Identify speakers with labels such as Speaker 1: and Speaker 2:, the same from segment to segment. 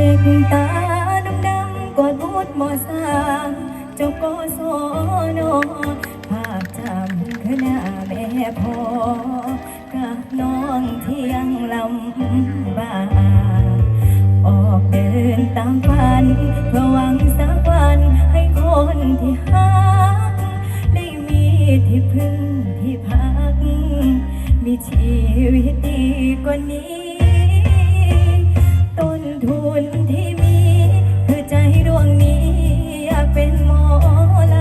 Speaker 1: ด็กตาดำดำๆกอดพูดหมอสามเจ้าก็โซโนภาพจำคือหน้าแม่พ่อกับน้องเที่ยงลำบากออกเดินตามฝันเพื่อหวังสักวันให้คนที่หักได้มีที่พึ่งที่พัก มีชีวิตดีกว่านี้ นที่มี คือใจดวงนี้อยากเป็นหมอล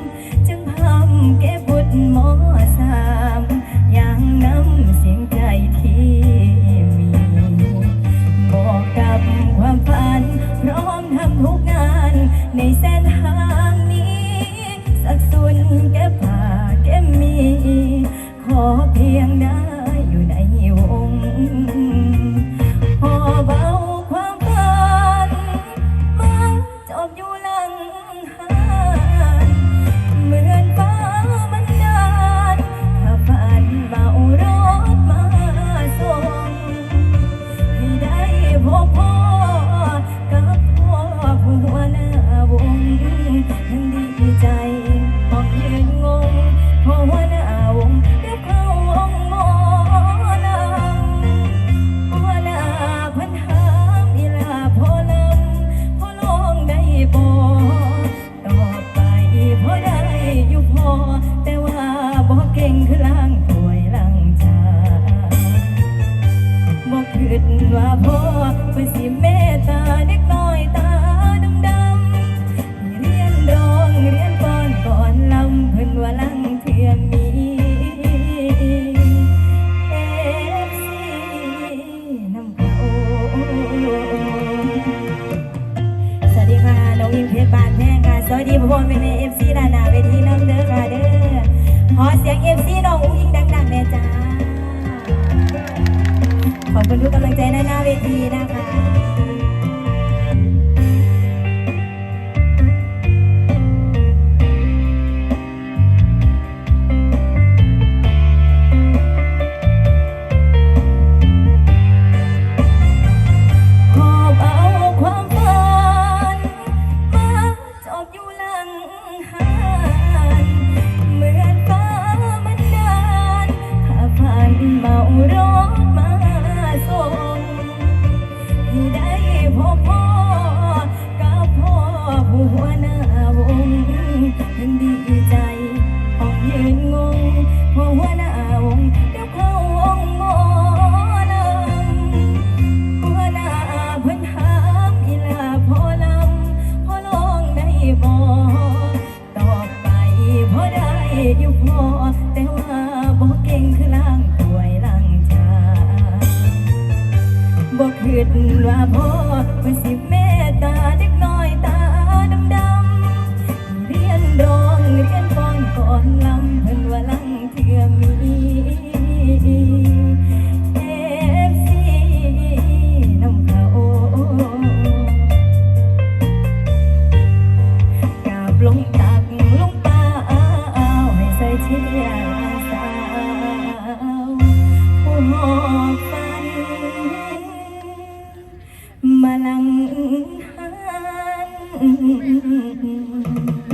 Speaker 1: ำ จึงพำเก็บบุตรหมอสามอย่างน้ำเสียงใจที่มี บอกกับความฝัน พร้อมทำทุกงานในเส้นทางนี้ สักสุนแก้ผ่าแก้มี ขอเพี จบอยู่ ว่าพ่อเพื่อสิเมตตาเด็กน้อยตาดำดำๆเรียนร้องเรียนก่อนก่อนลำเพิ่นว่าลังเทียมมีเอฟซีน้ำเขาสวัสดีค่ะน้องอิงเพชรบานแพงค่ะสวัสดีพ่อพ่อแม่แม่เอฟซีดานาเวทีน้ำเด้อค่ะเด้อขอเสียงเอฟซีน้องอุ้งอิงดังๆแน่จ้า คุณทุกกำลังใจในหน้าเวทีนะคะ อยู่พอแต่ว่าบ่เก่งคือล่างป่วยล่างชามบ่คิดว่าพ่อเพิ่นสิเมตตาเด็ก มาลังหัน